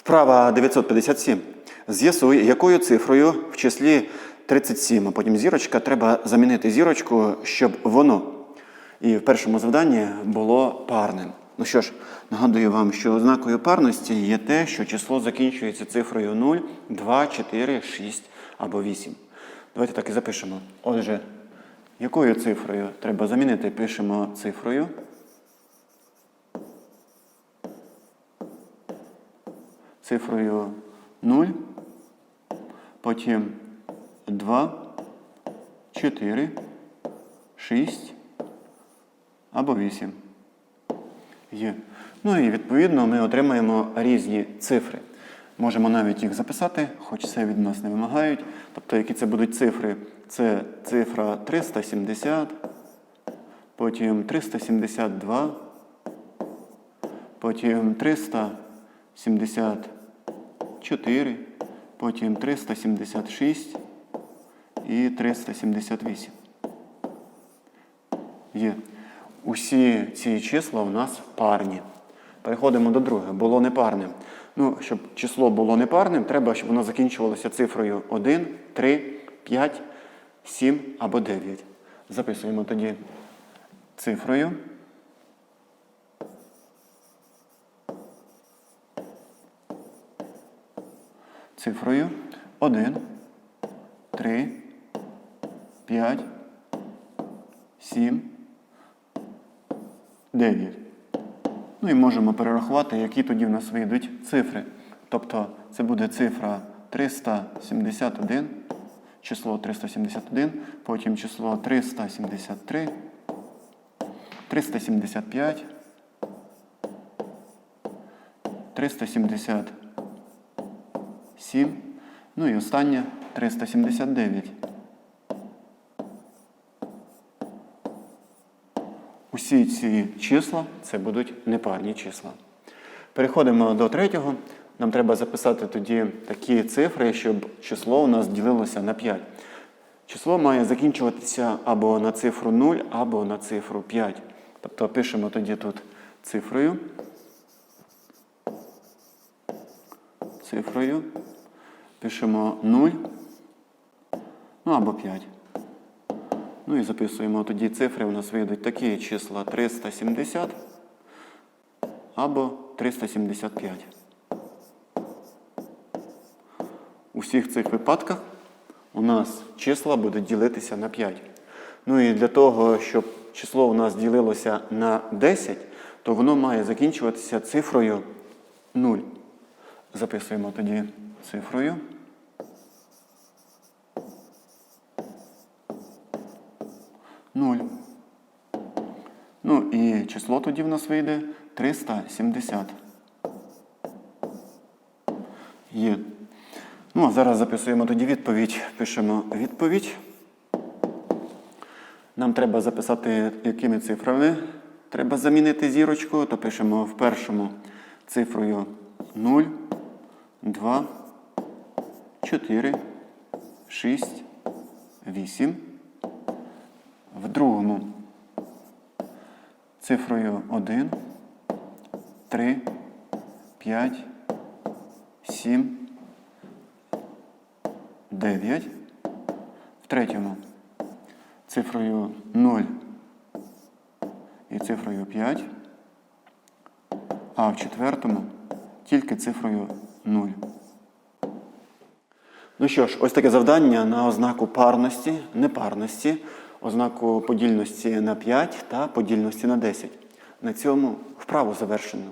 Вправа 957. З'ясуй, якою цифрою в числі 37, а потім зірочка, треба замінити зірочку, щоб воно. І в першому завданні було парним. Ну що ж, нагадую вам, що ознакою парності є те, що число закінчується цифрою 0, 2, 4, 6 або 8. Давайте так і запишемо. Отже, якою цифрою треба замінити? Пишемо цифрою. Цифрою 0, потім 2, 4, 6 або 8. Є. Ну і відповідно ми отримаємо різні цифри. Можемо навіть їх записати, хоч це від нас не вимагають. Тобто, які це будуть цифри? Це цифра 370, потім 372, потім 374, потім 376 і 378. Є. Усі ці числа у нас парні. Переходимо до друге. Було непарним. Ну, щоб число було непарним, треба, щоб воно закінчувалося цифрою 1, 3, 5, 7 або 9. Записуємо тоді цифрою. Цифрою 1, 3, 5, 7, 9. Ну і можемо перерахувати, які тоді в нас вийдуть цифри. Тобто це буде цифра 371, число 371, потім число 373, 375, 377, ну і останнє 379. Усі ці числа це будуть непарні числа. Переходимо до третього. Нам треба записати тоді такі цифри, щоб число у нас ділилося на 5. Число має закінчуватися або на цифру 0, або на цифру 5. Тобто пишемо тоді тут цифрою. Цифрою. Пишемо 0. Ну або 5. Ну і записуємо тоді цифри, у нас вийдуть такі числа 370 або 375. У всіх цих випадках у нас числа будуть ділитися на 5. Ну і для того, щоб число у нас ділилося на 10, то воно має закінчуватися цифрою 0. Записуємо тоді цифрою. Нуль. Ну і число тоді в нас вийде 370. Є. Ну, а зараз записуємо тоді відповідь. Пишемо відповідь. Нам треба записати, якими цифрами треба замінити зірочку, то пишемо в першому цифрою 0, 2, 4, 6, 8. В другому цифрою 1, 3, 5, 7, 9. В третьому цифрою 0 і цифрою 5. А в четвертому тільки цифрою 0. Ну що ж, ось таке завдання на ознаку парності, непарності, ознаку подільності на 5 та подільності на 10. На цьому вправу завершено.